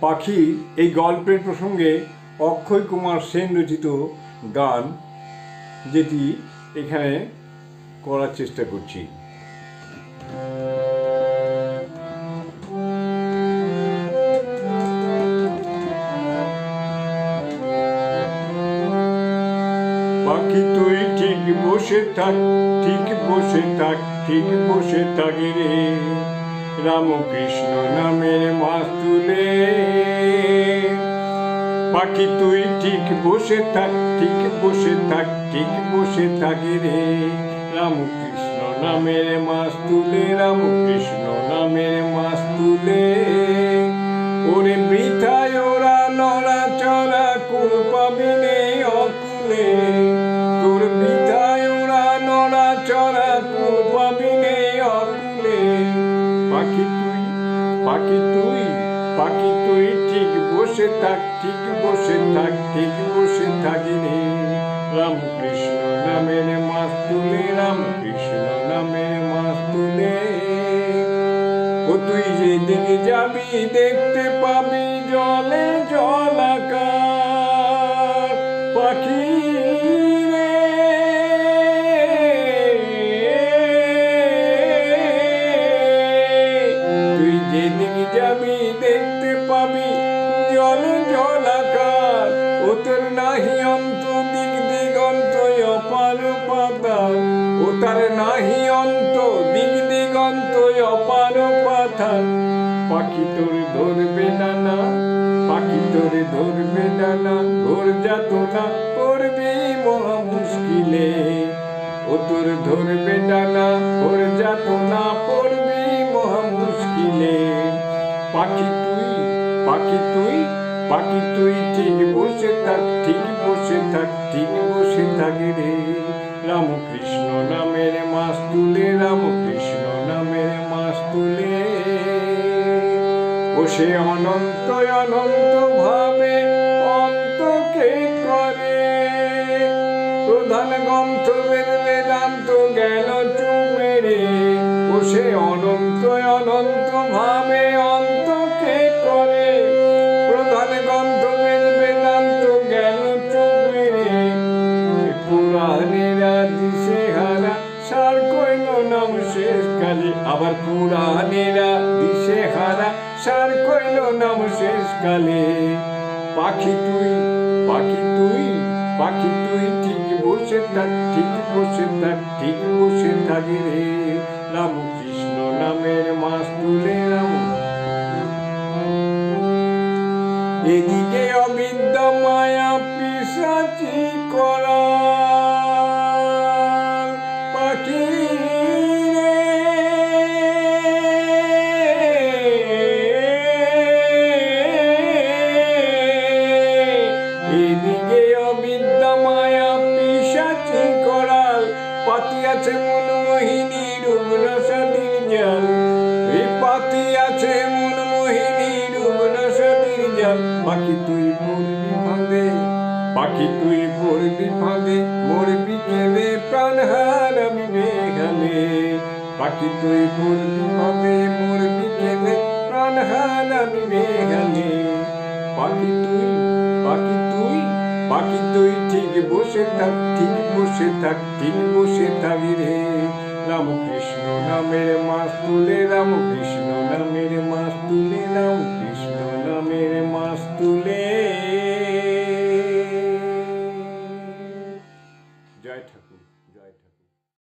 পাখি এই গল্পের প্রসঙ্গে অক্ষয় কুমার সেন রচিত গান যেটি এখানে করার চেষ্টা করছি। পাখি তুই ঠিক বসে থাক, ঠিক বসে থাক, ঠিক বসে থাকি রে। রামকৃষ্ণ নামের মাছ তুলে পাখি তুই ঠিক বসে থাক, ঠিক বসে থাক, ঠিক বসে থাকি রে। রামকৃষ্ণ নামের মাছ তুলে রামকৃষ্ণ নামের মাছ তুলে ওরে বৃথায় ওরা নড়া চড়া কুল পাবি নে অকুলে। তোর বৃথায় ওরা নড়া চড়া কুল পাবি পাখি তুই পাখি তুই পাখি তুই ঠিক বসে থাক, ঠিক বসে থাক, ঠিক বসে থাকি রে। রামকৃষ্ণ নামের মাছ তুলে রামকৃষ্ণ নামের মাছ তুলে ও তুই যেদিকে যাবি দেখতে পাবি জলে জলাকার ও নাহি অন্ত দিক দিগন্ত অপার পাতাল ও তার নাহি অন্ত দিক দিগন্ত অপার পাতাল পাখি তোর ধরবে ডানা পাখি তোর ধরবে ডানা ঘোর যাত না পড়বি মহা মুশকিলে। ও তোর ধরবে ডানা ঘোর যাত না পড়বি মহা মুশকিলে। পাখি তুই পাখি তুই পাখি তুই ঠিক বসে থাক, ঠিক বসে থাক, ঠিক বসে থাক রে। রামকৃষ্ণ নামের মাছ তুলে, রামকৃষ্ণ নামের মাছ তুলে। ও সে অনন্ত অনন্ত ভাবে অন্তকে করে। প্রধান গ্রন্থ বেদ, বেদান্ত গেল চুমে রে। সে অনন্ত অনন্ত ভাবে আবার পুরাণেরা দিশে হারা সার কইল নাম শেষ কালে। পাখি তুই পাখি তুই পাখি তুই ঠিক বসে থাক, ঠিক বসে থাক, ঠিক বসে থাকি রে। রামকৃষ্ণ নামের মাস তুলে রাম। এদিকে অবিদ্যা মায়া পিসাচি করা। পাতি আছে মন মোহিনী, রূপ রসাদির জাল। পাতি আছে মন মোহিনী, রূপ রসাদির জাল। পাখি তুই পড়বি ফাঁদে পাখি তুই পড়বি ফাঁদে মরবি কেঁদে প্রাণ হারাবি বেগালে পাখি তুই পড়বি ফাঁদে মরবি কেঁদে প্রাণ হারাবি বেগালে পাখি তুই পাখি তুই পাখি তুই বসে থাক ঠিক বসে থাক ঠিক বসে থাক